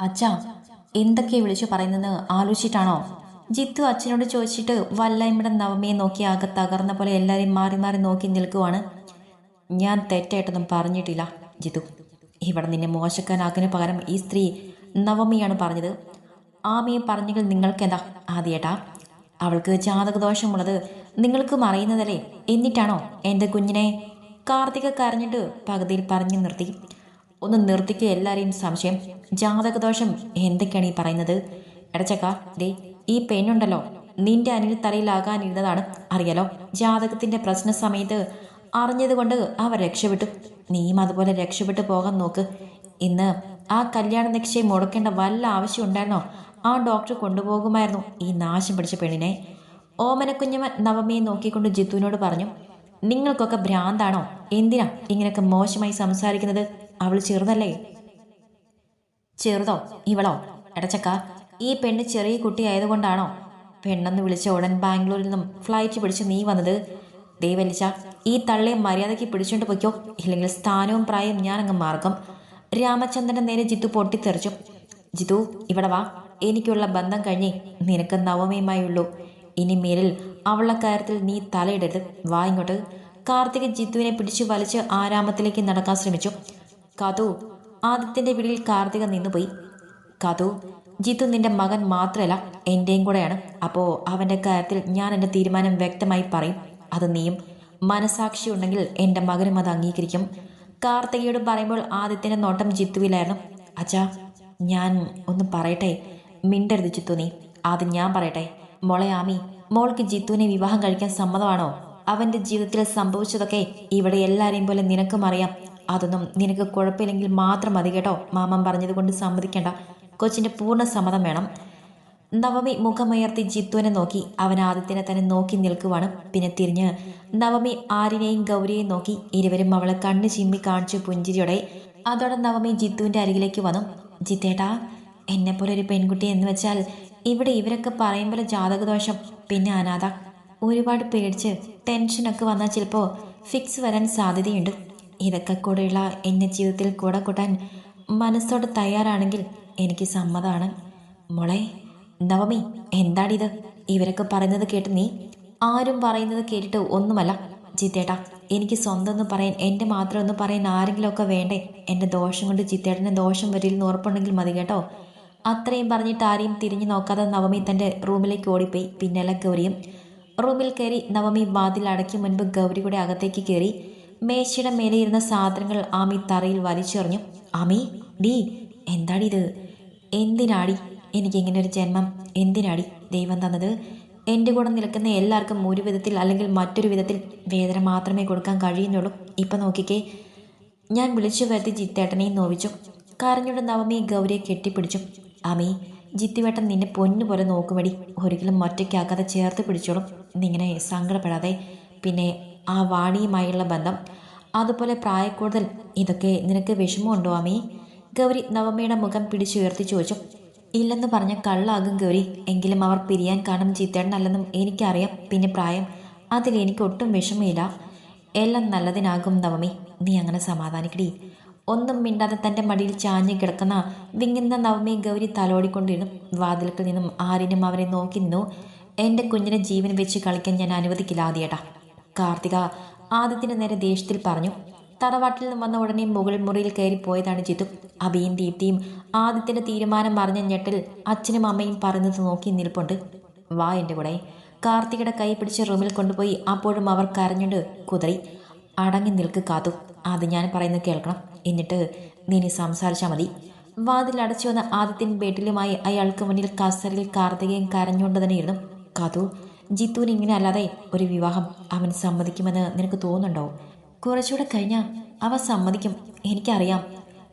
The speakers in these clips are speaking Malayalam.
അച്ഛാ എന്തൊക്കെ വിളിച്ചു പറയുന്നത് ആലോചിച്ചിട്ടാണോ? ജിത്തു അച്ഛനോട് ചോദിച്ചിട്ട് വല്ലയമ്മയുടെ നവമിയെ നോക്കി ആകെ തകർന്ന പോലെ എല്ലാവരെയും മാറി മാറി നോക്കി നിൽക്കുവാണ്. ഞാൻ തെറ്റായിട്ടൊന്നും പറഞ്ഞിട്ടില്ല ജിത്തു. ഇവിടെ നിന്നെ മോശക്കാനാക്കിന് പകരം ഈ സ്ത്രീ നവമിയാണ് പറഞ്ഞത്. ആമയെ പറഞ്ഞെങ്കിൽ നിങ്ങൾക്കെന്താ? ആദ്യേട്ടാ അവൾക്ക് ജാതകദോഷമുള്ളത് നിങ്ങൾക്കും അറിയുന്നതല്ലേ? എന്നിട്ടാണോ എന്റെ കുഞ്ഞിനെ കാർത്തിക കരഞ്ഞിട്ട് പകുതിയിൽ പറഞ്ഞു നിർത്തി. ഒന്ന് നിർത്തിക്കുക എല്ലാവരെയും സംശയം. ജാതകദോഷം എന്തൊക്കെയാണ് ഈ പറയുന്നത്? എടച്ചക്ക ദേ ഈ പെണ്ണുണ്ടല്ലോ. നിന്റെ അനിൽ തലയിലാകാനിരുന്നതാണ് അറിയാലോ ജാതകത്തിന്റെ പ്രശ്ന സമയത്ത് അറിഞ്ഞതുകൊണ്ട് അവർ രക്ഷപ്പെട്ടു. നീയും അതുപോലെ രക്ഷപ്പെട്ടു പോകാൻ നോക്ക്. ഇന്ന് ആ കല്യാണ നിക്ഷയം മുടക്കേണ്ട വല്ല ആവശ്യം ഉണ്ടായിരുന്നോ? ആ ഡോക്ടർ കൊണ്ടുപോകുമായിരുന്നു ഈ നാശം പിടിച്ച പെണ്ണിനെ. ഓമനക്കുഞ്ഞമ്മ നവമിയെ നോക്കിക്കൊണ്ട് ജിത്തുവിനോട് പറഞ്ഞു നിങ്ങൾക്കൊക്കെ ഭ്രാന്താണോ? എന്തിനാ ഇങ്ങനെയൊക്കെ മോശമായി സംസാരിക്കുന്നത്? അവൾ ചെറുതല്ലേ? ചെറുതോ? ഇവളോ? എടച്ചക്ക ഈ പെണ്ണ് ചെറിയ കുട്ടി കുട്ടിയായതുകൊണ്ടാണോ പെണ്ണെന്ന് വിളിച്ച ഉടൻ ബാംഗ്ലൂരിൽ നിന്നും ഫ്ലൈറ്റ് പിടിച്ച് നീ വന്നത്? ദൈവലിച്ച ഈ തള്ളിയെ മര്യാദയ്ക്ക് പിടിച്ചോണ്ട് പൊയ്ക്കോ. ഇല്ലെങ്കിൽ സ്ഥാനവും പ്രായവും ഞാൻ അങ്ങ് മാർഗം രാമചന്ദ്രൻ നേരെ ജിത്തു പൊട്ടിത്തെറിച്ചു. ജിതു ഇവിടെ വാ. എനിക്കുള്ള ബന്ധം കഴിഞ്ഞേ നിനക്ക് നവമയുമായുള്ളൂ ഇനി മേലിൽ അവളുടെ കാര്യത്തിൽ നീ തലയിടരുത്. വാ ഇങ്ങോട്ട്. കാർത്തിക് ജിത്തുവിനെ പിടിച്ചു വലിച്ച് ആരാമത്തിലേക്ക് നടക്കാൻ ശ്രമിച്ചു. കതു ആദിത്യന്റെ പിടിയിൽ കാർത്തിക നിന്നുപോയി. കതു ജിത്തു നിന്റെ മകൻ മാത്രമല്ല എന്റെയും കൂടെയാണ്. അപ്പോൾ അവന്റെ കാര്യത്തിൽ ഞാൻ എന്റെ തീരുമാനം വ്യക്തമായി പറയും. അത് നീയും. മനസാക്ഷി ഉണ്ടെങ്കിൽ എന്റെ മകനും അത് അംഗീകരിക്കും. കാർത്തികയോട് പറയുമ്പോൾ ആദിത്യന്റെ നോട്ടം ജിത്തുവിലായിരുന്നു. അച്ഛാ ഞാൻ ഒന്ന് പറയട്ടെ? മിണ്ടരുത് ജിത്തു നീ. അത് ഞാൻ പറയട്ടെ. മോളെ ആമി മോൾക്ക് ജിത്തുവിനെ വിവാഹം കഴിക്കാൻ സമ്മതമാണോ? അവന്റെ ജീവിതത്തിൽ സംഭവിച്ചതൊക്കെ ഇവിടെ എല്ലാവരെയും പോലെ നിനക്കും അറിയാം. അതൊന്നും നിനക്ക് കുഴപ്പമില്ലെങ്കിൽ മാത്രം മതി കേട്ടോ. മാമൻ പറഞ്ഞതുകൊണ്ട് സമ്മതിക്കേണ്ട. കൊച്ചിന്റെ പൂർണ സമ്മതം വേണം. നവമി മുഖമുയർത്തി ജിത്തുവിനെ നോക്കി. അവൻ ആദിത്യനെ തന്നെ നോക്കി നിൽക്കുവാണ്. പിന്നെ തിരിഞ്ഞ് നവമി ആരിനെയും ഗൗരിയെയും നോക്കി. ഇരുവരും അവളെ കണ്ണു ചിമ്മി കാണിച്ചു പുഞ്ചിരിയോടെ. അതോടെ നവമി ജിത്തുവിന്റെ അരികിലേക്ക് വന്നു. ജിത്തേട്ടാ എന്നെപ്പോലെ ഒരു പെൺകുട്ടി എന്ന് വെച്ചാൽ ഇവിടെ ഇവരൊക്കെ പറയുമ്പോൾ ജാതകദോഷം പിന്നെ അനാഥ. ഒരുപാട് പേടിച്ച് ടെൻഷനൊക്കെ വന്നാൽ ചിലപ്പോൾ ഫിക്സ് വരാൻ സാധ്യതയുണ്ട്. ഇതൊക്കെ കൂടെയുള്ള എന്നെ ജീവിതത്തിൽ കൂടെ കൂട്ടാൻ മനസ്സോട് തയ്യാറാണെങ്കിൽ എനിക്ക് സമ്മതമാണ് മോളെ നവമി എന്താണിത്? ഇവരൊക്കെ പറയുന്നത് കേട്ട് നീ ആരും പറയുന്നത് കേട്ടിട്ട് ഒന്നുമല്ല. ജിത്തേട്ടാ എനിക്ക് സ്വന്തം എന്ന് പറയാൻ എന്റെ മാത്രം എന്ന് പറയാൻ ആരെങ്കിലുമൊക്കെ വേണ്ടേ? എന്റെ ദോഷം കൊണ്ട് ജിത്തേട്ടന് ദോഷം വരില്ലെന്ന് ഉറപ്പുണ്ടെങ്കിൽ മതി കേട്ടോ. അത്രയും പറഞ്ഞിട്ട് ആരെയും തിരിഞ്ഞു നോക്കാതെ നവമി തന്റെ റൂമിലേക്ക് ഓടിപ്പോയി. പിന്നല്ല ഗൗരിയും. റൂമിൽ കയറി നവമി വാതിൽ അടയ്ക്കും മുൻപ് ഗൗരിയുടെ അകത്തേക്ക് കയറി. മേശയുടെ മേലെ ഇരുന്ന സാധനങ്ങൾ ആമി തറയിൽ വലിച്ചെറിഞ്ഞു. ആമി ഡീ എന്താടിത്? എന്തിനാടി? എനിക്കിങ്ങനെ ഒരു ജന്മം. എന്തിനാടി ദൈവം തന്നത്? എന്റെ കൂടെ നിൽക്കുന്ന എല്ലാവർക്കും ഒരു വിധത്തിൽ അല്ലെങ്കിൽ മറ്റൊരു വിധത്തിൽ വേദന മാത്രമേ കൊടുക്കാൻ കഴിയുന്നുള്ളൂ. ഇപ്പം നോക്കിക്കേ. ഞാൻ വിളിച്ചു വരുത്തി ജിത്തേട്ടനെയും നോവിച്ചു. കരഞ്ഞുകൊണ്ട് നവമിയെ ഗൗരിയെ കെട്ടിപ്പിടിച്ചു. ആമി ജിത്തിവേട്ടൻ നിന്നെ പൊന്നു പോലെ നോക്കുമടി ഒരിക്കലും ഒറ്റയ്ക്കാക്കാതെ ചേർത്ത് പിടിച്ചോളും. നിങ്ങനെ സങ്കടപ്പെടാതെ. പിന്നെ ആ വാണിയുമായുള്ള ബന്ധം. അതുപോലെ പ്രായക്കൂടുതൽ ഇതൊക്കെ നിനക്ക് വിഷമമുണ്ടോ ആമി ഗൗരി നവമ്മയുടെ മുഖം പിടിച്ചുയർത്തി ചോദിച്ചു. ഇല്ലെന്ന് പറഞ്ഞ കള്ളാകും ഗൗരി. എങ്കിലും അവർ പിരിയാൻ കാണും ചിത്തേട്ടനല്ലെന്നും എനിക്കറിയാം. പിന്നെ പ്രായം? അതിൽ എനിക്ക് ഒട്ടും വിഷമമില്ല. എല്ലാം നല്ലതിനാകും നവമി. നീ അങ്ങനെ സമാധാനിക്കടി. ഒന്നും മിണ്ടാതെ തന്റെ മടിയിൽ ചാഞ്ഞു കിടക്കുന്ന വിങ്ങുന്ന നവമി ഗൗരി തലോടിക്കൊണ്ടിരുന്നു. വാതിൽക്കിൽ നിന്നും ആരിനും അവരെ നോക്കി നിന്നു. എന്റെ കുഞ്ഞിനെ ജീവൻ വെച്ച് കളിക്കാൻ ഞാൻ അനുവദിക്കില്ല ആദ്യേട്ടാ. കാർത്തിക ആദ്യത്തിന് നേരെ ദേഷ്യത്തിൽ പറഞ്ഞു തറവാട്ടിൽ നിന്ന് വന്ന ഉടനെ മുകൾ മുറിയിൽ കയറി പോയതാണ് ജിത്തു. അഭിയും ദീപ്തിയും ആദ്യത്തിന്റെ തീരുമാനം അറിഞ്ഞ ഞെട്ടിൽ അച്ഛനും അമ്മയും പറയുന്നത് നോക്കി നിൽപ്പുണ്ട്. വാ എന്റെ കൂടെ. കാർത്തികയുടെ കൈ പിടിച്ച് റൂമിൽ കൊണ്ടുപോയി അപ്പോഴും അവർ കരഞ്ഞുണ്ട് കുതറി. അടങ്ങി നിൽക്ക് കാത്തു. അത് ഞാൻ പറയുന്നത് കേൾക്കണം. എന്നിട്ട് നീനി സംസാരിച്ചാൽ മതി. വാതിൽ അടച്ചു വന്ന ആദിത്യൻ ബെഡിലുമായി അയാൾക്ക് മുന്നിൽ കസറിൽ കാർത്തികയും കരഞ്ഞുകൊണ്ട് തന്നെയിരുന്നു കാത്തു. ജിത്തുവിന് ഇങ്ങനെ അല്ലാതെ ഒരു വിവാഹം അവൻ സമ്മതിക്കുമെന്ന് നിനക്ക് തോന്നുന്നുണ്ടോ? കുറച്ചുകൂടെ കഴിഞ്ഞാൽ അവ സമ്മതിക്കും. എനിക്കറിയാം.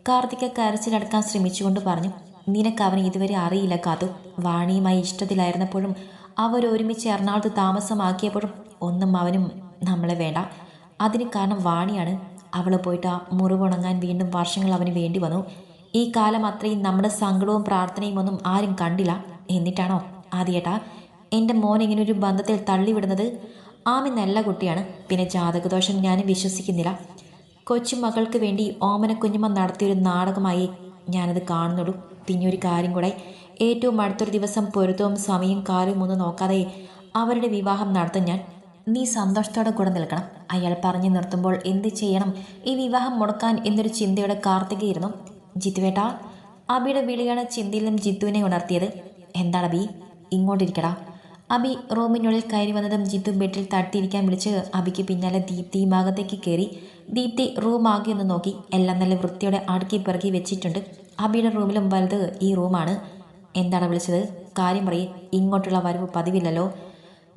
കാർത്തിക കരച്ചിലടക്കാൻ ശ്രമിച്ചുകൊണ്ട് പറഞ്ഞു നിനക്ക് അവനെ ഇതുവരെ അറിയില്ല കാതു. വാണിയുമായി ഇഷ്ടത്തിലായിരുന്നപ്പോഴും അവർ ഒരുമിച്ച് എറണാകുളത്ത് താമസമാക്കിയപ്പോഴും ഒന്നും അവനും നമ്മളെ വേണ്ട. അതിന് കാരണം വാണിയാണ്. അവൾ പോയിട്ട് ആ മുറിവുണങ്ങാൻ വീണ്ടും വർഷങ്ങൾ അവന് വേണ്ടി വന്നു. ഈ കാലം അത്രയും നമ്മുടെ സങ്കടവും പ്രാർത്ഥനയും ഒന്നും ആരും കണ്ടില്ല. എന്നിട്ടാണോ? ആദ്യേട്ടാ എന്റെ മോൻ ഇങ്ങനെ ഒരു ബന്ധത്തിൽ തള്ളിവിടുന്നത് ആമി നല്ല കുട്ടിയാണ്. പിന്നെ ജാതകദോഷം ഞാൻ വിശ്വസിക്കുന്നില്ല. കൊച്ചുമകൾക്ക് വേണ്ടി ഓമന കുഞ്ഞുമ്മ നടത്തിയൊരു നാടകമായി ഞാനത് കാണുന്നുള്ളൂ. പിന്നെ ഒരു കാര്യം കൂടെ. ഏറ്റവും അടുത്തൊരു ദിവസം പൊരുത്തവും സമയം കാലവും ഒന്നും നോക്കാതെ അവരുടെ വിവാഹം നടത്തും ഞാൻ. നീ സന്തോഷത്തോടെ കൂടെ നിൽക്കണം. അയാൾ പറഞ്ഞു നിർത്തുമ്പോൾ എന്ത് ചെയ്യണം? ഈ വിവാഹം മുടക്കാൻ എന്നൊരു ചിന്തയുടെ കാർത്തികയായിരുന്നു. ജിത്തുവേട്ട അബിയുടെ വിളിയാണ് ചിന്തയിൽ നിന്നും ജിത്തുവിനെ ഉണർത്തിയത്. എന്താണ് അബി ഇങ്ങോട്ടിരിക്കടാ. അബി റൂമിനുള്ളിൽ കയറി വന്നതും ജിത്തു ബെഡിൽ തട്ടിയിരിക്കാൻ വിളിച്ച് അബിക്ക് പിന്നാലെ ദീപ്തി ഭാഗത്തേക്ക് കയറി ദീപ്തി റൂം ആകെ ഒന്ന് നോക്കി. എല്ലാം നല്ല വൃത്തിയോടെ അടുക്കി പിറക്കി വെച്ചിട്ടുണ്ട്. അബിയുടെ റൂമിലും വലുത് ഈ റൂമാണ്. എന്താണ് വിളിച്ചത്? കാര്യം പറയ്. ഇങ്ങോട്ടുള്ള വരവ് പതിവില്ലല്ലോ.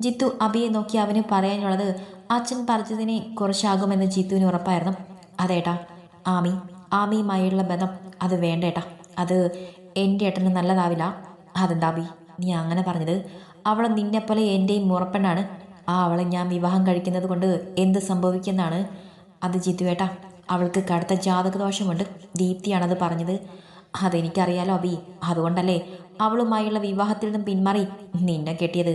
ജിത്തു അബിയെ നോക്കി അവന് പറയാനുള്ളത് അച്ഛൻ പറഞ്ഞതിനെ കുറച്ചാകുമെന്ന് ജിത്തുവിന് ഉറപ്പായിരുന്നു. അതേട്ടാ ആമി ആമിയുമായുള്ള ബന്ധം അത് വേണ്ടേട്ടാ. അത് എന്റെ ഏട്ടന് നല്ലതാവില്ല. അതെന്താ അബി? നീ അങ്ങനെ പറഞ്ഞത് അവൾ നിന്നെപ്പോലെ എന്റെയും മുറപ്പെണ്ണാണ് ആ അവളെ ഞാൻ വിവാഹം കഴിക്കുന്നത് കൊണ്ട് എന്ത് സംഭവിക്കുന്നാണ് അത് ജിത്തുവേട്ടാ അവൾക്ക് കടുത്ത ജാതകദോഷമുണ്ട്. ദീപ്തിയാണത് പറഞ്ഞത്. അതെനിക്കറിയാലോ അബി. അതുകൊണ്ടല്ലേ അവളുമായുള്ള വിവാഹത്തിൽ നിന്നും പിന്മാറി നിന്നെ കെട്ടിയത്.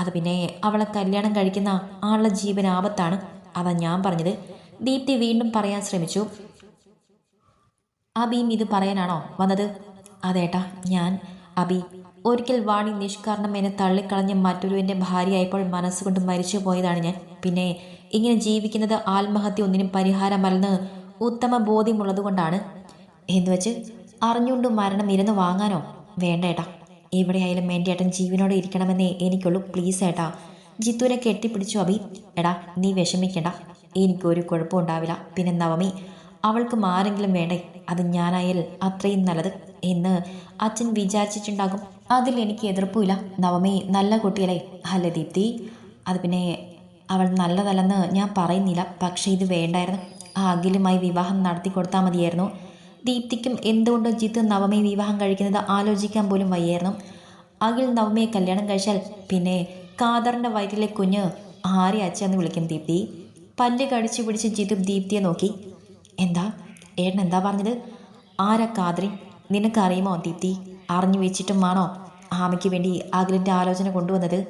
അത് പിന്നെ അവളെ കല്യാണം കഴിക്കുന്ന ആളുടെ ജീവൻ ആപത്താണ്. അതാ ഞാൻ പറഞ്ഞത്. ദീപ്തി വീണ്ടും പറയാൻ ശ്രമിച്ചു. അബിയും ഇത് പറയാനാണോ വന്നത്? അതേട്ടാ ഞാൻ അബി ഒരിക്കൽ വാണി നിഷ്കാരണം എന്നെ തള്ളിക്കളഞ്ഞ മറ്റൊരുവിന്റെ ഭാര്യയായപ്പോൾ മനസ്സുകൊണ്ട് മരിച്ചു പോയതാണ് ഞാൻ. പിന്നെ ഇങ്ങനെ ജീവിക്കുന്നത് ആത്മഹത്യ ഒന്നിനും പരിഹാരമല്ലെന്ന് ഉത്തമ ബോധ്യമുള്ളതുകൊണ്ടാണ് എന്നുവെച്ച് അറിഞ്ഞുകൊണ്ട് മരണം ഇരുന്ന് വാങ്ങാനോ? വേണ്ട ഏട്ടാ. എവിടെയായാലും എന്റെ ഏട്ടൻ ജീവനോടെ ഇരിക്കണമെന്നേ എനിക്കുള്ളൂ. പ്ലീസ് ഏട്ടാ. ജിത്തുവിനെ കെട്ടിപ്പിടിച്ചു അബി. എടാ നീ വിഷമിക്കണ്ട. എനിക്കൊരു കുഴപ്പം ഉണ്ടാവില്ല പിന്നെ നവമി അവൾക്ക് ആരെങ്കിലും വേണ്ടേ? അത് ഞാനായാൽ അത്രയും നല്ലത് എന്ന് അച്ഛൻ വിചാരിച്ചിട്ടുണ്ടാകും. അതിൽ എനിക്ക് എതിർപ്പില്ല നവമി നല്ല കുട്ടിയല്ലേ? അല്ല ദീപ്തി? അത് പിന്നെ അവൾ നല്ലതല്ലെന്ന് ഞാൻ പറയുന്നില്ല. പക്ഷേ ഇത് വേണ്ടായിരുന്നു. ആ അഖിലുമായി വിവാഹം നടത്തി കൊടുത്താൽ മതിയായിരുന്നു. ദീപ്തിക്കും എന്തുകൊണ്ട് ജിത്ത് നവമി വിവാഹം കഴിക്കുന്നത് ആലോചിക്കാൻ പോലും വയ്യായിരുന്നു. അഖിൽ നവമിയെ കല്യാണം കഴിച്ചാൽ പിന്നെ കാദറിന്റെ വയറ്റിലെ കുഞ്ഞ് ആരെ അച്ഛന്ന് വിളിക്കും ദീപ്തി. പല്ല് കടിച്ചു പിടിച്ച് ജിത്തും ദീപ്തിയെ നോക്കി. എന്താ? ഏട്ടൻ എന്താ പറഞ്ഞത്? ആരാ കാദ്രി നിനക്കറിയുമോ ദീപ്തി? അറിഞ്ഞു വെച്ചിട്ടും ആണോ ആമയ്ക്ക് വേണ്ടി അഖിലിന്റെ ആലോചന കൊണ്ടുവന്നത്?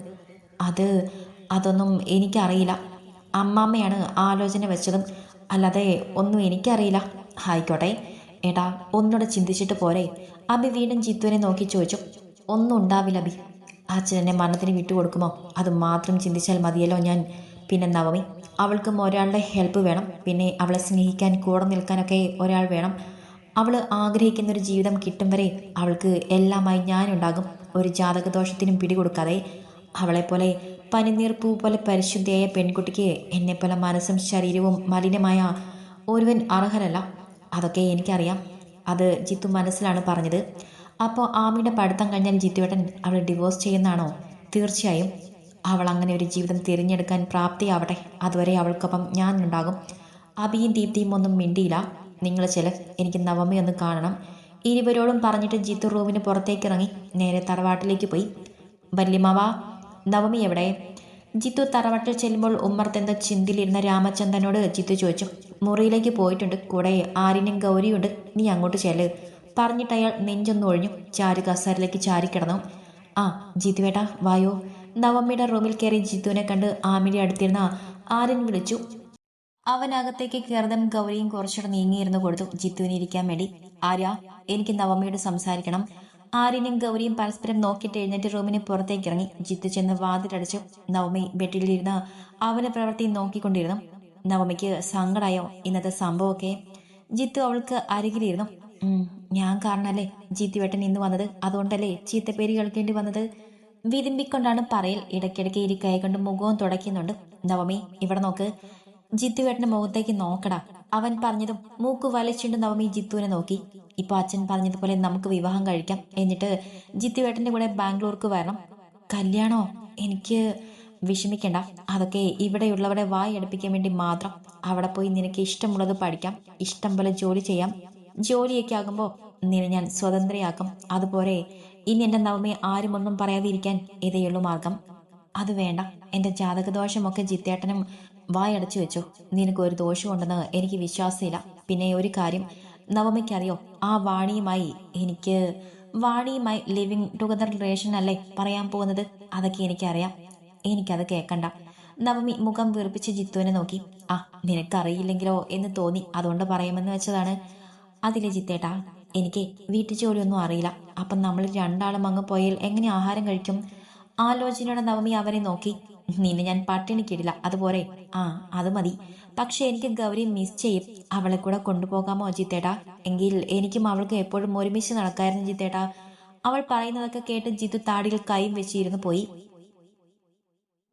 അത് അതൊന്നും എനിക്കറിയില്ല. അമ്മാമ്മയാണ് ആലോചന വെച്ചതും അല്ലാതെ ഒന്നും എനിക്കറിയില്ല. ആയിക്കോട്ടെ. ഏട്ടാ ഒന്നുകൂടെ ചിന്തിച്ചിട്ട് പോരെ. അബി വീണ്ടും ജിത്തുവിനെ നോക്കി ചോദിച്ചു. ഒന്നും ഉണ്ടാവില്ല അബി അച്ഛൻ എന്നെ മരണത്തിന് വിട്ടുകൊടുക്കുമോ? അത് മാത്രം ചിന്തിച്ചാൽ മതിയല്ലോ ഞാൻ. പിന്നെ നവമി അവൾക്കും ഒരാളുടെ ഹെൽപ്പ് വേണം. പിന്നെ അവളെ സ്നേഹിക്കാൻ കൂടെ നിൽക്കാനൊക്കെ ഒരാൾ വേണം. അവൾ ആഗ്രഹിക്കുന്ന ഒരു ജീവിതം കിട്ടും വരെ അവൾക്ക് എല്ലാമായി ഞാനുണ്ടാകും. ഒരു ജാതകദോഷത്തിനും പിടികൊടുക്കാതെ അവളെപ്പോലെ പനിനീർ പൂ പോലെ പരിശുദ്ധയായ പെൺകുട്ടിക്ക് എന്നെപ്പോലെ മനസ്സും ശരീരവും മലിനമായ ഒരുവൻ അർഹനല്ല. അതൊക്കെ എനിക്കറിയാം. അത് ജിത്തു മനസ്സിലാണ് പറഞ്ഞത്. അപ്പോൾ ആമിയുടെ പഠിത്തം കഴിഞ്ഞാൽ ജിത്തുവേട്ടൻ അവൾ ഡിവോഴ്സ് ചെയ്യുന്നതാണോ തീർച്ചയായും. അവൾ അങ്ങനെ ഒരു ജീവിതം തിരഞ്ഞെടുക്കാൻ പ്രാപ്തിയാവട്ടെ. അതുവരെ അവൾക്കൊപ്പം ഞാനുണ്ടാകും. അബിയും ദീപ്തിയും ഒന്നും മിണ്ടിയില്ല. നിങ്ങൾ ചില എനിക്ക് നവമയൊന്ന് കാണണം. ഇരുവരോടും പറഞ്ഞിട്ട് ജിത്തു റൂമിന് പുറത്തേക്ക് ഇറങ്ങി നേരെ തറവാട്ടിലേക്ക് പോയി. വല്യമാവാ നവമി എവിടെ? ജിത്തു തറവാട്ടിൽ ചെല്ലുമ്പോൾ ഉമ്മർത്തെന്ത ചിന്തിലിരുന്ന രാമചന്ദ്രനോട് ജിത്തു ചോദിച്ചു മുറിയിലേക്ക് പോയിട്ടുണ്ട് കൂടെ ആര്യനും ഗൗരിയുണ്ട് നീ അങ്ങോട്ട് ചെല്ല് പറഞ്ഞിട്ട് അയാൾ നെഞ്ചൊന്ന് ഒഴിഞ്ഞു ചാരു കസാരിലേക്ക് ചാരിക്കിടന്നു ആ ജിത്തുവേട്ടാ വായോ. നവമിയുടെ റൂമിൽ കയറി ജിത്തുവിനെ കണ്ട് ആമിനി അടുത്തിരുന്ന ആര്യൻ വിളിച്ചു അവനകത്തേക്ക് കയറുന്നതും ഗൗരിയും കുറച്ചുകൂടെ നീങ്ങിയിരുന്നു കൊടുത്തു. ജിത്തുവിന് ഇരിക്കാൻ വേണ്ടി. ആര്യ എനിക്ക് നവമിയോട് സംസാരിക്കണം. ആര്യനും ഗൗരിയും പരസ്പരം നോക്കിയിട്ട് എഴുന്നേറ്റ് റൂമിന് പുറത്തേക്ക് ഇറങ്ങി. ജിത്തു ചെന്ന് വാതിലടച്ചു. നവമി ബെഡിലിരുന്ന് അവന്റെ പ്രവൃത്തി നോക്കിക്കൊണ്ടിരുന്നു. നവമിക്ക് സങ്കടായോ? ഇന്നത്തെ സംഭവമൊക്കെ? ജിത്തു അവൾക്ക് അരികിലിരുന്നു. "ഉം, ഞാൻ കാരണല്ലേ ജിത്തുവേട്ടൻ ഇന്ന് വന്നത്? അതുകൊണ്ടല്ലേ ചീത്തപ്പേര് കേൾക്കേണ്ടി വന്നത്? വിതുമ്പിക്കൊണ്ടാണ് പറയൽ. ഇടയ്ക്കിടയ്ക്ക് ഇരിക്കൈ കൊണ്ട് മുഖവും തുടയ്ക്കുന്നുണ്ട്. നവമി ഇവിടെ നോക്ക്. ജിത്തുവേട്ടന്റെ മുഖത്തേക്ക് നോക്കടാ. അവൻ പറഞ്ഞതും മൂക്ക് വലിച്ചിട്ട് നവമി ജിത്തുവിനെ നോക്കി. ഇപ്പൊ അച്ഛൻ പറഞ്ഞതുപോലെ നമുക്ക് വിവാഹം കഴിക്കാം. എന്നിട്ട് ജിത്തുവേട്ടന്റെ കൂടെ ബാംഗ്ലൂർക്ക് വരണം. കല്യാണോ? എനിക്ക് വിഷമിക്കണ്ട. അതൊക്കെ ഇവിടെയുള്ളവരെ വായി അടുപ്പിക്കാൻ വേണ്ടി മാത്രം. അവിടെ പോയി നിനക്ക് ഇഷ്ടമുള്ളത് പഠിക്കാം. ഇഷ്ടം പോലെ ജോലി ചെയ്യാം. ജോലിയൊക്കെ ആകുമ്പോൾ നിന്നെ ഞാൻ സ്വതന്ത്രയാക്കും. അതുപോലെ ഇനി എന്റെ നവമി ആരും ഒന്നും പറയാതിരിക്കാൻ ഇതേയുള്ളൂ മാർഗം. അത് വേണ്ട. എന്റെ ജാതകദോഷമൊക്കെ ജിത്തേട്ടനും വായടച്ചു വെച്ചു. നിനക്ക് ഒരു ദോഷമുണ്ടെന്ന് എനിക്ക് വിശ്വാസമില്ല. പിന്നെ ഒരു കാര്യം നവമയ്ക്കറിയോ ആ വാണിയുമായി എനിക്ക് വാണിയുമായി ലിവിങ് ടുഗദർ റിലേഷൻ അല്ലേ പറയാൻ പോകുന്നത്? അതൊക്കെ എനിക്കറിയാം. എനിക്കത് കേൾക്കണ്ട നവമി മുഖം വീർപ്പിച്ച് ജിത്തുവിനെ നോക്കി. ആ നിനക്കറിയില്ലെങ്കിലോ എന്ന് തോന്നി അതുകൊണ്ട് പറയാമെന്ന് വെച്ചതാണ്. അതിലെ ജിത്തേട്ടാ എനിക്ക് വീട്ടു ജോലിയൊന്നും അറിയില്ല. അപ്പം നമ്മൾ രണ്ടാളും അങ്ങ് പോയാൽ എങ്ങനെ ആഹാരം കഴിക്കും? ആലോചനയുടെ നവമി അവനെ നോക്കി. നിന്നെ ഞാൻ പട്ടിണിക്കിടില്ല അതുപോലെ ആ അത് മതി. പക്ഷെ എനിക്ക് ഗൗരി മിസ് ചെയ്യും. അവളെ കൂടെ കൊണ്ടുപോകാമോ ജിത്തേട്ടാ? എങ്കിൽ എനിക്കും അവൾക്ക് എപ്പോഴും ഒരുമിച്ച് നടക്കായിരുന്നു ജിത്തേട്ടാ. അവൾ പറയുന്നതൊക്കെ കേട്ട് ജിത്തു താടിയിൽ കൈയും വെച്ചിരുന്നു പോയി.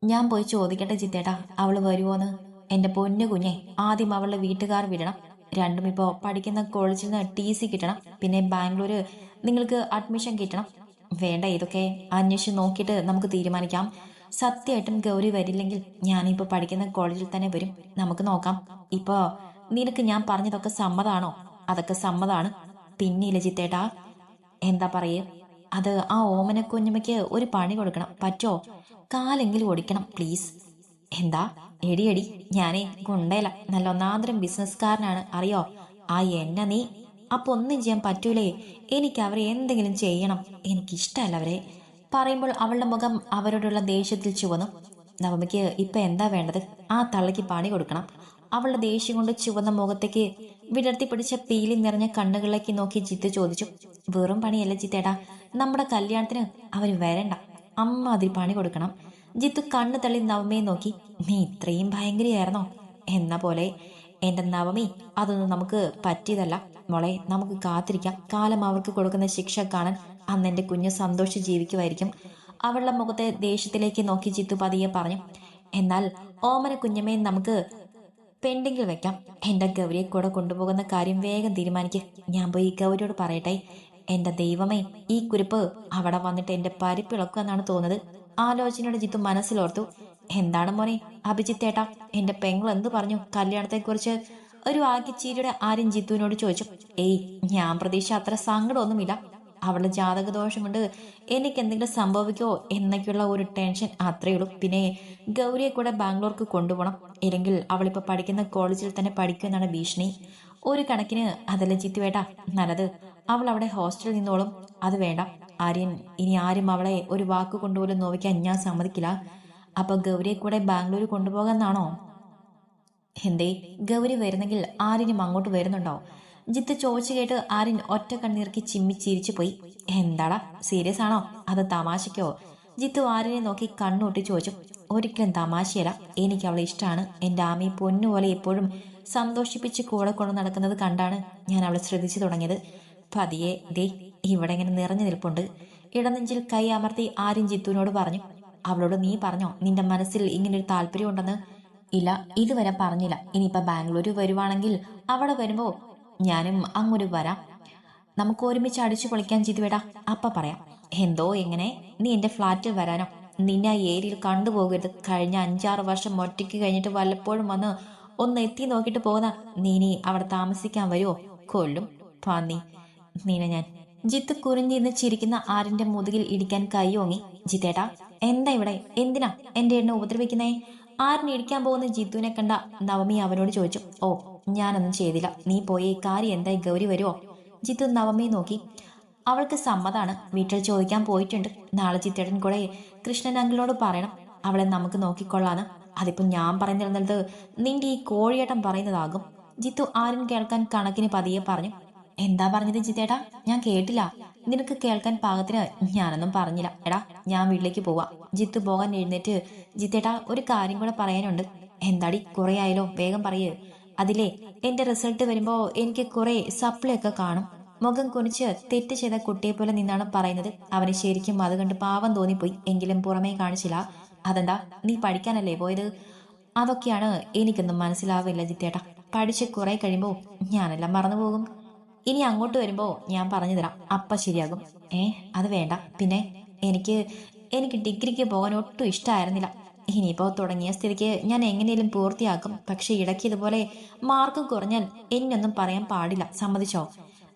ഞാൻ പോയി ചോദിക്കട്ടെ ജിത്തേട്ടാ അവൾ വരുമോന്ന് എന്റെ പൊന്നു കുഞ്ഞെ ആദ്യം അവളുടെ വീട്ടുകാർ വിടണം. രണ്ടും ഇപ്പോൾ പഠിക്കുന്ന കോളേജിൽ നിന്ന് ടി സി കിട്ടണം. പിന്നെ ബാംഗ്ലൂര് നിങ്ങൾക്ക് അഡ്മിഷൻ കിട്ടണം. വേണ്ട ഇതൊക്കെ അന്വേഷിച്ച് നോക്കിയിട്ട് നമുക്ക് തീരുമാനിക്കാം. സത്യമായിട്ടും ഗൗരി വരില്ലെങ്കിൽ ഞാനിപ്പോൾ പഠിക്കുന്ന കോളേജിൽ തന്നെ വരും. നമുക്ക് നോക്കാം. ഇപ്പോ നിനക്ക് ഞാൻ പറഞ്ഞതൊക്കെ സമ്മതാണോ? അതൊക്കെ സമ്മതാണ്. പിന്നെ ജിത്തേട്ടാ എന്താ പറയേ? അത് ആ ഓമന കുഞ്ഞമ്മയ്ക്ക് ഒരു പണി കൊടുക്കണം. പറ്റോ? കാലെങ്കിലും ഓടിക്കണം പ്ലീസ്. എന്താ? എടി എടി ഞാനേ ഗുണ്ടേല. നല്ല ഒന്നാന്തരം ബിസിനസ്സുകാരനാണ്. അറിയോ? ആ എന്നെ നീ. അപ്പൊ ഒന്നും ചെയ്യാൻ പറ്റൂലേ. എനിക്ക് അവരെ എന്തെങ്കിലും ചെയ്യണം. എനിക്കിഷ്ടമല്ല അവരെ. പറയുമ്പോൾ അവളുടെ മുഖം അവരോടുള്ള ദേഷ്യത്തിൽ ചുവന്നു. നവമിക്ക് ഇപ്പൊ എന്താ വേണ്ടത്? ആ തള്ളയ്ക്ക് പണി കൊടുക്കണം. അവളുടെ ദേഷ്യം കൊണ്ട് ചുവന്ന മുഖത്തേക്ക് വിടർത്തി പിടിച്ച പീലി നിറഞ്ഞ കണ്ണുകളിലേക്ക് നോക്കി ജിത്ത് ചോദിച്ചു. വെറും പണിയല്ല ജിത്തേടാ നമ്മുടെ കല്യാണത്തിന് അവർ വരണ്ട. അമ്മ അതിൽ പണി കൊടുക്കണം. ജിത്തു കണ്ണു തള്ളി നവമയെ നോക്കി. നീ ഇത്രയും ഭയങ്കരയായിരുന്നോ? എന്ന പോലെ എന്റെ നവമി അതൊന്നും നമുക്ക് പറ്റിയതല്ല. മോളെ നമുക്ക് കാത്തിരിക്കാം. കാലം അവർക്ക് കൊടുക്കുന്ന ശിക്ഷ കാണാൻ അന്ന് എന്റെ കുഞ്ഞ് സന്തോഷിച്ച് ജീവിക്കുമായിരിക്കും. അവളുടെ മുഖത്തെ ദേഷ്യത്തിലേക്ക് നോക്കി ചിത്തു പതിയെ പറഞ്ഞു എന്നാൽ ഓമന കുഞ്ഞമ്മയെ നമുക്ക് പെൻഡിങ്ങിൽ വെക്കാം. എന്റെ ഗൗരിയെ കൂടെ കൊണ്ടുപോകുന്ന കാര്യം വേഗം തീരുമാനിക്ക്. ഞാൻ പോയി ഗൗരിയോട് പറയട്ടെ. എന്റെ ദൈവമേ ഈ കുരിപ്പ് അവിടെ വന്നിട്ട് എന്റെ പരിപ്പിളക്കുക എന്നാണ് തോന്നുന്നത്. ആലോചനയുടെ ജിത്തു മനസ്സിലോർത്തു എന്താണ് മോനെ അഭിജിത്തേട്ടാ എന്റെ പെങ്ങൾ എന്ത് പറഞ്ഞു? കല്യാണത്തെക്കുറിച്ച് ഒരു ആക്കിച്ചീരിയുടെ ആരും ജിത്തുവിനോട് ചോദിച്ചു ഏയ് ഞാൻ പ്രതീക്ഷ അത്ര സങ്കടമൊന്നുമില്ല. അവളുടെ ജാതകദോഷം കൊണ്ട് എനിക്ക് എന്തെങ്കിലും സംഭവിക്കോ എന്നൊക്കെയുള്ള ഒരു ടെൻഷൻ അത്രയേ ഉള്ളൂ. പിന്നെ ഗൗരിയെ കൂടെ ബാംഗ്ലൂർക്ക് കൊണ്ടുപോകണം. ഇല്ലെങ്കിൽ അവളിപ്പോൾ പഠിക്കുന്ന കോളേജിൽ തന്നെ പഠിക്കുമെന്നാണ് ഭീഷണി. ഒരു കണക്കിന് അതല്ല ജിത്തു വേട്ടാ നല്ലത്. അവൾ അവിടെ ഹോസ്റ്റലിൽ നിന്നോളും. അത് വേണ്ട. ആര്യൻ ഇനി ആരും അവളെ ഒരു വാക്ക് കൊണ്ടുപോലും നോവിക്കാൻ ഞാൻ സമ്മതിക്കില്ല. അപ്പൊ ഗൗരിയെ കൂടെ ബാംഗ്ലൂർ കൊണ്ടുപോകാന്നാണോ എന്തേ ഗൗരി വരുന്നെങ്കിൽ ആരിനും അങ്ങോട്ട് വരുന്നുണ്ടോ? ജിത്ത് ചോദിച്ചു കേട്ട് ആരിൻ ഒറ്റ കണ്ണീർക്ക് ചിമ്മി ചിരിച്ചു പോയി. എന്താടാ സീരിയസ് ആണോ? അത് തമാശയ്ക്കോ? ജിത്തു ആരിനെ നോക്കി കണ്ണൂട്ടി ചോദിച്ചു. ഒരിക്കലും തമാശയല്ല. എനിക്ക് അവളെ ഇഷ്ടമാണ് എന്റെ ആമയെ പൊന്നുപോലെ എപ്പോഴും സന്തോഷിപ്പിച്ച് കൂടെ കൊണ്ടു നടക്കുന്നത് കണ്ടാണ് ഞാൻ അവളെ ശ്രദ്ധിച്ചു തുടങ്ങിയത്. പതിയെ ദേ ഇവിടെ ഇങ്ങനെ നിറഞ്ഞു നിൽപ്പുണ്ട്. ഇടനെഞ്ചിൽ കൈ അമർത്തി ആര്യൻ ജിത്തുവിനോട് പറഞ്ഞു. അവളോട് നീ പറഞ്ഞോ? നിന്റെ മനസ്സിൽ ഇങ്ങനൊരു താല്പര്യം ഉണ്ടെന്ന് ഇല്ല ഇതുവരെ പറഞ്ഞില്ല. ഇനിയിപ്പോ ബാംഗ്ലൂർ വരുവാണെങ്കിൽ അവിടെ വരുമ്പോ ഞാനും അങ്ങോട്ട് വരാം. നമുക്ക് ഒരുമിച്ച് അടിച്ചു പൊളിക്കാൻ ചെയ്തുവിടാ അപ്പ പറയാം. എന്തോ എങ്ങനെ നീ എന്റെ ഫ്ലാറ്റിൽ വരാനോ? നിന്നെ ആ ഏരിയയിൽ കണ്ടുപോകരുത് കഴിഞ്ഞ അഞ്ചാറ് വർഷം ഒറ്റയ്ക്ക് കഴിഞ്ഞിട്ട് വല്ലപ്പോഴും വന്ന് ഒന്ന് എത്തി നോക്കിയിട്ട് പോകുന്ന നീ നീ അവിടെ താമസിക്കാൻ വരുമോ കൊല്ലും പന്നി. നീന ഞാൻ. ജിത്ത് കുറിഞ്ഞിരുന്ന് ചിരിക്കുന്ന ആരിന്റെ മുതുകിൽ ഇടിക്കാൻ കൈ ഓങ്ങി. ജിത്തേട്ടാ എന്താ ഇവിടെ? എന്തിനാ? എന്റെ എണ്ണ ഉപദ്രവിക്കുന്നേ? ആരിനെ ഇടിക്കാൻ പോകുന്ന ജിത്തുവിനെ കണ്ട നവമി അവനോട് ചോദിച്ചു ഓ ഞാനൊന്നും ചെയ്തില്ല. നീ പോയി കാര്യം എന്തായി? ഗൗരി വരുമോ ജിത്തു നവമി നോക്കി. അവൾക്ക് സമ്മതാണ്. വീട്ടിൽ ചോദിക്കാൻ പോയിട്ടുണ്ട്. നാളെ ചിത്തേടൻ കൂടെ കൃഷ്ണൻ അങ്കിളോട് പറയണം. അവളെ നമുക്ക് നോക്കിക്കൊള്ളാന്ന്. അതിപ്പോ ഞാൻ പറയുന്നിരുന്നത് നിന്റെ ഈ കോഴിയേട്ടൻ പറയുന്നതാകും. ജിത്തു ആരും കേൾക്കാൻ കണക്കിന് പതിയെ പറഞ്ഞു. എന്താ പറഞ്ഞത് ജിത്തേട്ടാ? ഞാൻ കേട്ടില്ല. നിനക്ക് കേൾക്കാൻ പാകത്തിന് ഞാനൊന്നും പറഞ്ഞില്ല. എടാ ഞാൻ വീട്ടിലേക്ക് പോവാ. ജിത്ത് പോകാൻ എഴുന്നേറ്റ് ജിത്തേട്ടാ ഒരു കാര്യം കൂടെ പറയാനുണ്ട്. എന്താടി കുറെ ആയാലോ വേഗം പറയേ. അതിലെ എന്റെ റിസൾട്ട് വരുമ്പോ എനിക്ക് കുറെ സപ്ലൈ ഒക്കെ കാണും. മുഖം കുനിച്ച് തെറ്റ് ചെയ്ത കുട്ടിയെ പോലെ നിന്നാണ് പറയുന്നത്. അവന് ശരിക്കും അത് കണ്ട് പാവം തോന്നിപ്പോയി. എങ്കിലും പുറമേ കാണിച്ചില്ല. അതെന്താ നീ പഠിക്കാനല്ലേ പോയത്? അതൊക്കെയാണ് എനിക്കൊന്നും മനസ്സിലാവില്ല ജിത്തേട്ടാ. പഠിച്ച് കുറെ കഴിയുമ്പോൾ ഞാനെല്ലാം മറന്നു പോകും ഇനി അങ്ങോട്ട് വരുമ്പോൾ ഞാൻ പറഞ്ഞു തരാം അപ്പ ശരിയാകും. ഏ അത് വേണ്ട. പിന്നെ എനിക്ക് എനിക്ക് ഡിഗ്രിക്ക് പോകാൻ ഒട്ടും ഇഷ്ടമായിരുന്നില്ല ഇനിയിപ്പോ തുടങ്ങിയ സ്ഥിതിക്ക് ഞാൻ എങ്ങനെയും പൂർത്തിയാക്കും. പക്ഷേ ഇടയ്ക്ക് ഇതുപോലെ മാർക്ക് കുറഞ്ഞാൽ എന്നൊന്നും പറയാൻ പാടില്ല. സമ്മതിച്ചോ?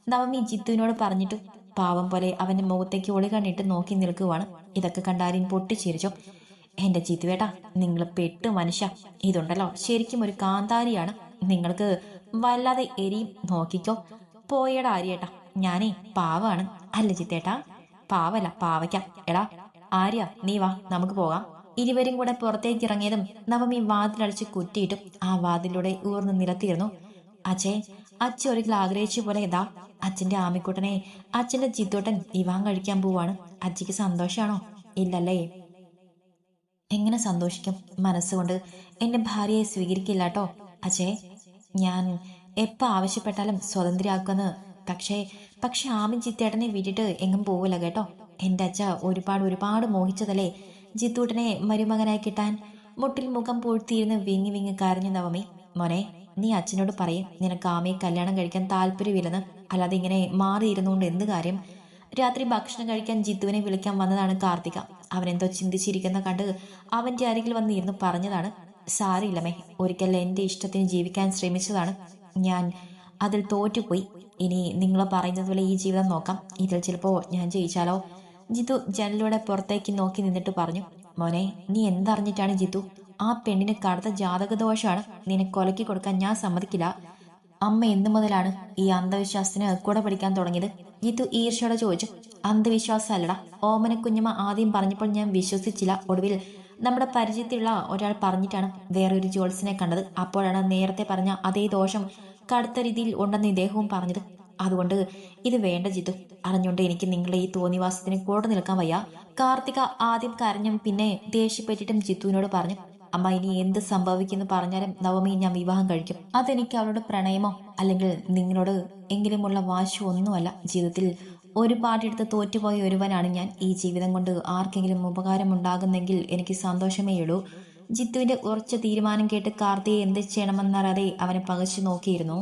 നവമി ജിത്തുവിനോട് പറഞ്ഞിട്ട് പാവം പോലെ അവന്റെ മുഖത്തേക്ക് ഒളി കണ്ണിട്ട് നോക്കി നിൽക്കുവാണ്. ഇതൊക്കെ കണ്ടാരും പൊട്ടിച്ചിരിച്ചോ. എന്റെ ജിത്തുവേട്ടാ നിങ്ങൾ പെട്ട് മനുഷ്യ. ഇതുണ്ടല്ലോ. ശരിക്കും ഒരു കാന്താരിയാണ്. നിങ്ങൾക്ക് വല്ലാതെ എരിയും. നോക്കിക്കോ. പോയടാ ആര്യേട്ടാ ഞാനേ പാവാണ്. അല്ല ചിത്തേട്ടാ പാവല്ല പാവയ്ക്ക. എടാ ആര്യ നീ വാ നമുക്ക് പോകാം. ഇരുവരും കൂടെ പുറത്തേക്ക് ഇറങ്ങിയതും നവമി വാതിലടിച്ച് കുറ്റിയിട്ടും ആ വാതിലൂടെ ഊർന്ന് നിലത്തിയിരുന്നു അച്ഛേ അച്ഛൻ ഒരിക്കൽ ആഗ്രഹിച്ച പോലെ ഇതാ. അച്ഛന്റെ ആമിക്കുട്ടനെ അച്ഛന്റെ ചിത്തോട്ടൻ വിവാഹം കഴിക്കാൻ പോവാണ്. അച്ഛക്ക് സന്തോഷാണോ? ഇല്ലല്ലേ. എങ്ങനെ സന്തോഷിക്കും മനസ്സുകൊണ്ട്? എന്റെ ഭാര്യയെ സ്വീകരിക്കില്ല കേട്ടോ. അച്ഛേ ഞാൻ എപ്പോൾ ആവശ്യപ്പെട്ടാലും സ്വതന്ത്രയാക്കുമെന്ന് പക്ഷേ പക്ഷെ ആമി ജിത്തേട്ടനെ വിട്ടിട്ട് എങ്ങും പോവില്ല കേട്ടോ. എന്റെ അച്ഛ ഒരുപാട് ഒരുപാട് മോഹിച്ചതല്ലേ? ജിത്തൂട്ടനെ മരുമകനായി കിട്ടാൻ മുട്ടിൽ മുഖം പൂഴ്ത്തിയിരുന്ന് വിങ്ങി വിങ്ങി കരഞ്ഞു നവമി. മോനെ നീ അച്ഛനോട് പറയും. നിനക്ക് ആമയെ കല്യാണം കഴിക്കാൻ താല്പര്യമില്ലെന്ന്. അല്ലാതെ ഇങ്ങനെ മാറിയിരുന്നുകൊണ്ട് എന്ത് കാര്യം? രാത്രി ഭക്ഷണം കഴിക്കാൻ ജിത്തുവിനെ വിളിക്കാൻ വന്നതാണ് കാർത്തിക. അവൻ എന്തോ ചിന്തിച്ചിരിക്കുന്ന കണ്ട് അവന്റെ അരികിൽ വന്നിരുന്ന് പറഞ്ഞതാണ് സാരില്ലമ്മേ ഒരിക്കൽ എന്റെ ഇഷ്ടത്തിന് ജീവിക്കാൻ ശ്രമിച്ചതാണ്. ഞാൻ അതിൽ തോറ്റുപോയി. ഇനി നിങ്ങൾ പറയുന്നത് പോലെ ഈ ജീവിതം നോക്കാം. ഇതിൽ ചിലപ്പോൾ ഞാൻ ജയിച്ചാലോ? ജിത്തു ജനലിലൂടെ പുറത്തേക്ക് നോക്കി നിന്നിട്ട് പറഞ്ഞു മോനെ നീ എന്തറിഞ്ഞിട്ടാണ് ജിത്തു ആ പെണ്ണിന് കടുത്ത ജാതകദോഷമാണ് നിന്നെ കൊലക്കി കൊടുക്കാൻ ഞാൻ സമ്മതിക്കില്ല. അമ്മ എന്നു മുതലാണ് ഈ അന്ധവിശ്വാസത്തിന് കൂടെ പഠിക്കാൻ തുടങ്ങിയത്. ജിത്തു ഈർഷയോടെ ചോദിച്ചു അന്ധവിശ്വാസം അല്ലട ഓമന കുഞ്ഞമ്മ ആദ്യം പറഞ്ഞപ്പോൾ ഞാൻ വിശ്വസിച്ചില്ല. ഒടുവിൽ നമ്മുടെ പരിചയത്തിലുള്ള ഒരാൾ പറഞ്ഞിട്ടാണ് വേറൊരു ജോൾസിനെ കണ്ടത്. അപ്പോഴാണ് നേരത്തെ പറഞ്ഞ അതേ ദോഷം കടുത്ത രീതിയിൽ ഉണ്ടെന്ന് ഇദ്ദേഹവും പറഞ്ഞത്. അതുകൊണ്ട് ഇത് വേണ്ട ജിത്തു അറിഞ്ഞുകൊണ്ട് എനിക്ക് നിങ്ങളെ ഈ തോന്നിവാസത്തിന് കൂടെ നിൽക്കാൻ വയ്യ. കാർത്തിക ആദ്യം കരഞ്ഞും പിന്നെ ദേഷ്യപ്പെട്ടിട്ടും ജിത്തുവിനോട് പറഞ്ഞു അമ്മ ഇനി എന്ത് സംഭവിക്കുന്നു പറഞ്ഞാലും നവമി ഞാൻ വിവാഹം കഴിക്കും. അതെനിക്ക് അവളോട് പ്രണയമോ അല്ലെങ്കിൽ നിങ്ങളോട് എങ്കിലുമുള്ള വാശി ഒന്നുമല്ല. ജീവിതത്തിൽ ഒരു ഒരുപാടെടുത്ത് തോറ്റുപോയ ഒരുവനാണ് ഞാൻ. ഈ ജീവിതം കൊണ്ട് ആർക്കെങ്കിലും ഉപകാരമുണ്ടാകുന്നെങ്കിൽ എനിക്ക് സന്തോഷമേ ഉള്ളൂ ജിത്തുവിന്റെ ഉറച്ച തീരുമാനം കേട്ട് കാർത്തിയെ എന്ത് ചെയ്യണമെന്നറിയാതെ അവനെ പകച്ചു നോക്കിയിരുന്നു.